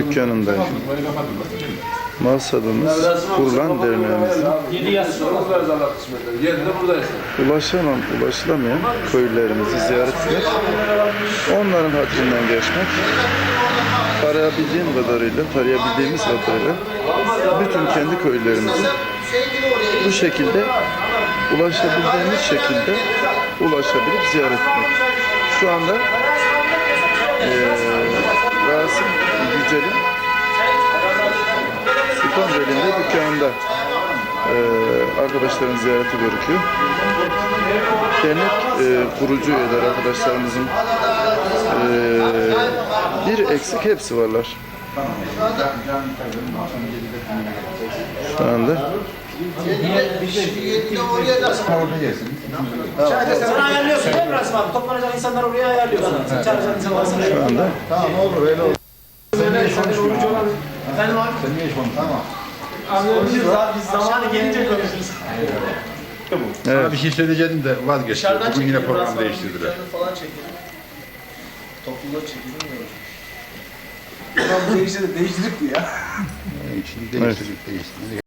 dükkanındayım. Maksadımız kurulan derneğimizin 7 yaş ulaşamam, ulaşılamayan köylerimizi ziyaret etmek, onların hatırından geçmek, tarayabildiğim kadarıyla, tarayabildiğimiz kadarıyla bütün kendi köylerimizi bu şekilde ulaşabildiğimiz şekilde ulaşabilip ziyaret etmek. Şu anda eee Rasim Yücel'in Sultanbeyli'nde dükkanında eee arkadaşların ziyareti görüküyor. Dernek eee, kurucu üyeler arkadaşlarımızın eee, bir eksik hepsi varlar. Şu anda Sen ayarlıyorsun değil mi Rasim abi? Toplanacak insanlar oraya ayarlıyor sana. Sen çağıracak insanlar sana. şu anda Tamam olur öyle olur. Efendim abi? Sen niye olmuş? Tamam. Konuşuruz abi biz zamanı gelince konuşuruz. Sana bir şey söyleyecektim de vazgeçtim. Bugün yine program değiştirdiler. falan çekelim. Topluluğa çekelim mi? Ulan bu değiştirdik, değiştirdik ya. Şimdi değiştirdik değiştirdik.